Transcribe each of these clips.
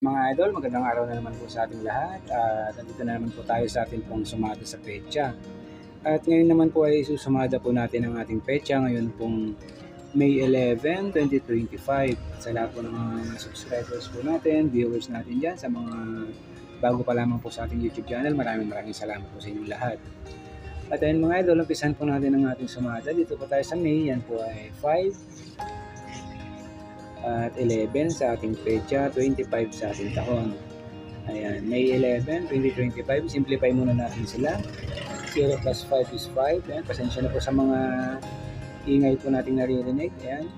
Mga idol, magandang araw na naman po sa ating lahat. At nandito na naman po tayo sa ating pong sumada sa pecha. At ngayon naman po ay susumada po natin ang ating pecha ngayon pong May 11, 2025. At sa lahat po ng mga subscribers po natin, viewers natin dyan, sa mga bago pa lamang po sa ating YouTube channel, maraming maraming salamat po sa inyo lahat. At ayun mga idol, umpisan po natin ang ating sumada. Dito po tayo sa May, yan po ay 5, at 11 sa ating pecha, 25 sa ating taon. Ayan, May 11, 2025. Simplify muna natin sila. 0 plus 5 is 5. Ayan, pasensya na po sa mga ingay po nating naririnig. Ayan,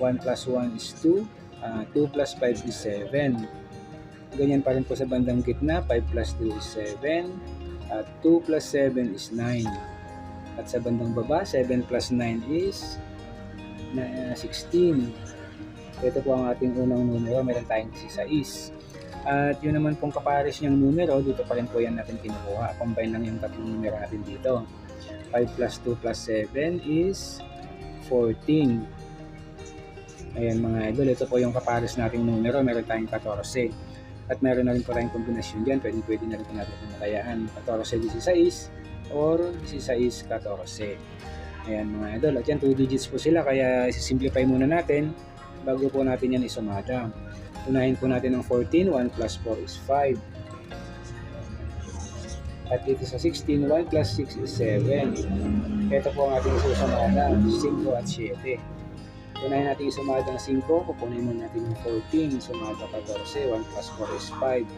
1 plus 1 is 2. Uh, 2 plus 5 is 7. Ganyan pa rin po sa bandang gitna. 5 plus 2 is 7. At 2 plus 7 is 9. At sa bandang baba, 7 plus 9 is na 16. Ito po ang ating unang numero, meron tayong 16. At yun naman pong kapares niyang numero, dito pa rin po yan natin kinukuha. Combine lang yung tatlong numero natin dito. 5 plus 2 plus 7 is 14. Ayan mga idol, ito po yung kapares nating numero, meron tayong 14. At meron na rin po tayong kombinasyon dyan, pwede pwede na rin po natin pumatayaan. 14-16 or 16-14. Ayan mga idol, at yan 2 digits po sila, kaya isi-simplify muna natin bago po natin yan isumada. Unahin po natin ang 14, 1 plus 4 is 5. At dito sa 16, 1 plus 6 is 7. Ito po ang ating isusumada, 5 at 7. Unahin natin isumada ng 5, kukunin mo natin yung 14, sumada 14, 1 plus 4 is 5.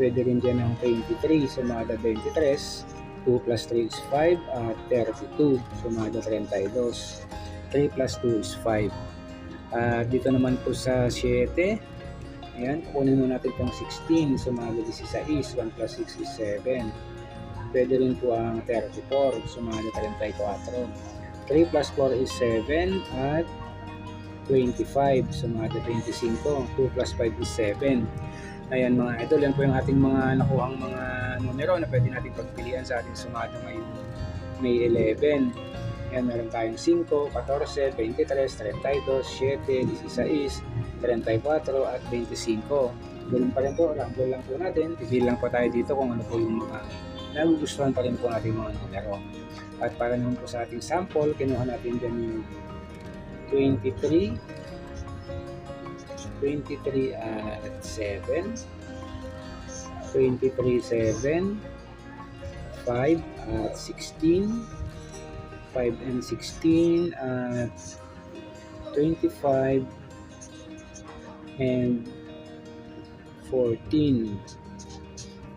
Pwede rin dyan ng 23, sumada 23. 2 plus 3 is 5 at 32, sumada 32. 3 plus 2 is 5. Uh, dito naman po sa 7, ayan, kukunin mo natin itong 16, sumalo 16, 1 plus 6 is 7. Pwede rin po ang 34, sumalo 34. 3 plus 4 is 7 at 25, sumado 25. 2 plus 5 is 7. Ayan mga idol, yan po yung ating mga nakuhang mga numero na pwede natin pagpilian sa ating sumado ngayong May 11. Yan, meron tayong 5, 14, 23, 32, 7, 16, 34, at 25. Ganun pa rin po, rambol lang po natin. Pipili lang po tayo dito kung ano po yung mga nagugustuhan pa rin po natin mga numero. At para naman po sa ating sample, kinuha natin dyan yung 23, 23 at 7, 23, 7, 5 at 16, 5 and 16 at 25 and 14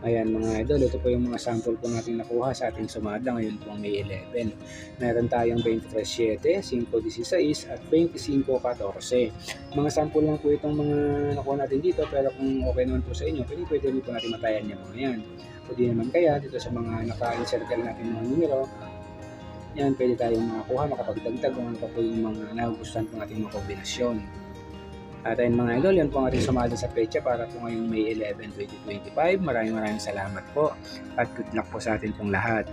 ayan mga idol ito po yung mga sample po natin nakuha sa ating sumada. Ngayon po May 11 meron tayong 23.7 5.16 at 25.14 mga sample lang po itong mga nakuha natin dito pero kung okay naman po sa inyo pwede pwede rin po natin matayan yung mga yan. Di naman kaya dito sa mga naka-encircle natin mga numero yan, pwede tayong makakuha, makapagdagdag kung ano pa po yung mga nagugustuhan po nating mga kombinasyon. At ayun mga idol, yan po ang ating sumada sa pecha para po ngayong May 11, 2025. Maraming maraming salamat po at good luck po sa atin pong lahat.